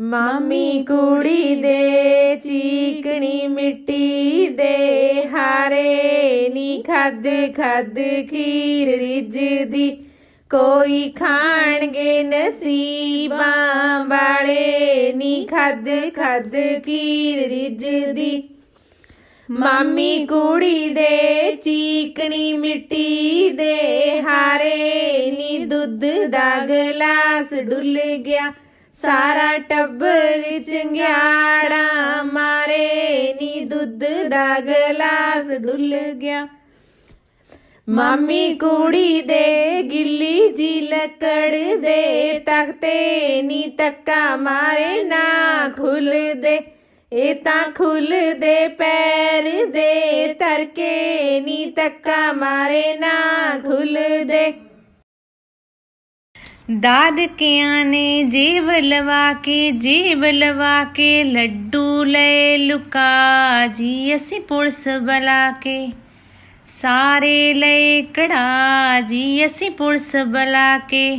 ਮਾਮੀ ਕੁੜੀ ਦੇ ਚੀਕਣੀ ਮਿੱਟੀ ਦੇ ਹਾਰੇ ਨੀ ਖੱਦ ਖੱਦ ਖੀਰ ਰਿੱਝਦੀ। ਕੋਈ ਖਾਣਗੇ ਨਸੀਬਾਂ ਵਾਲੇ ਨੀ ਖੱਦ ਖੱਦ ਖੀਰ ਰਿੱਝਦੀ। ਮਾਮੀ ਕੁੜੀ ਦੇ ਚੀਕਣੀ ਮਿੱਟੀ ਦੇ ਹਾਰੇ ਨੀ ਦੁੱਧ ਦਾ ਗਲਾਸ ਡੁੱਲ ਗਿਆ। ਸਾਰਾ ਟੱਬਰ ਚੰਗਿਆੜਾ ਮਾਰੇ ਨੀ ਦੁੱਧ ਦਾ ਗਲਾਸ ਡੁੱਲ ਗਿਆ। ਮਾਮੀ ਕੁੜੀ ਦੇ ਗਿੱਲੀ ਜੀ ਲੱਕੜ ਦੇ ਤਖਤੇ ਨੀ ਤੱਕਾ ਮਾਰੇ ਨਾ ਖੁੱਲਦੇ। ਇਹ ਤਾਂ ਖੁੱਲਦੇ ਪੈਰ ਦੇ ਤਰਕੇ ਨੀ ਤੱਕਾ ਮਾਰੇ ਨਾ ਖੁੱਲ ਦੇ ਨੇ ਜੀਵ ਲਵਾ ਕੇ, ਜੀਵ ਲਵਾ ਕੇ ਲੱਡੂ ਲੈ ਲੁਕਾ ਜੀ, ਅਸੀਂ ਪੁਲਿਸ ਬੁਲਾ ਕੇ ਸਾਰੇ ਲੈ ਕੜਾ ਜੀ, ਅਸੀਂ ਪੁਲਿਸ ਬੁਲਾ ਕੇ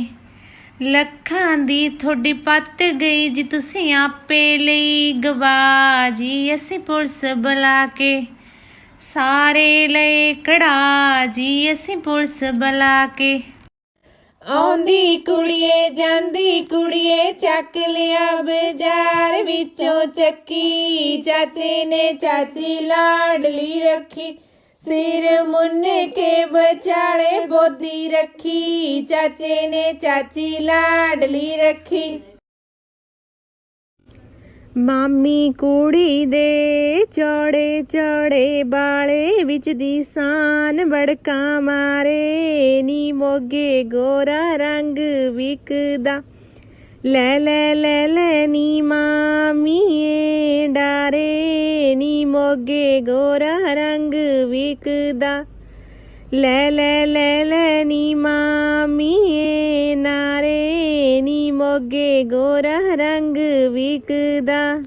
ਲੱਖਾਂ ਦੀ ਤੁਹਾਡੀ ਪੱਤ ਗਈ ਜੀ, ਤੁਸੀਂ ਆਪੇ ਲਈ ਗਵਾ ਜੀ, ਅਸੀਂ ਪੁਲਿਸ ਬੁਲਾ ਕੇ ਸਾਰੇ ਲੈ ਕੜਾ ਜੀ, ਅਸੀਂ ਪੁਲਿਸ ਬੁਲਾ ਕੇ ਆਉਂਦੀ ਕੁੜੀਏ, ਜਾਂਦੀ ਕੁੜੀਏ, ਚੱਕ ਲਿਆ ਬਾਜ਼ਾਰ ਵਿੱਚੋਂ ਚੱਕੀ। ਚਾਚੇ ਨੇ ਚਾਚੀ ਲਾਡਲੀ ਰੱਖੀ, ਸਿਰ ਮੁੰਨ ਕੇ ਬਚਾਲੇ ਬੋਦੀ ਰੱਖੀ। ਚਾਚੇ ਨੇ ਚਾਚੀ ਲਾਡਲੀ ਰੱਖੀ। ਮਾਮੀ ਕੁੜੀ ਦੇ ਚੌੜੇ ਚੌੜੇ ਬਾਲੇ ਵਿੱਚ ਦੀ ਸਾਨ ਵੜਕਾ ਮਾਰੇ, ਨੀ ਮੋਗੇ ਗੋਰਾ ਰੰਗ ਵਿਕਦਾ। ਲੈ ਲੈ ਲੈ ਲੈ, ਨੀ ਮਾਮੀਏ ਡਾਰੇ, ਨੀ ਮੋਗੇ ਗੋਰਾ ਰੰਗ ਵਿਕਦਾ। ਲੈ ਲੈ ਲੈ ਲੈ, ਨੀ ਮਾਮੀਏ ਗੋਰਾ ਰੰਗ ਵਿਕਦਾ।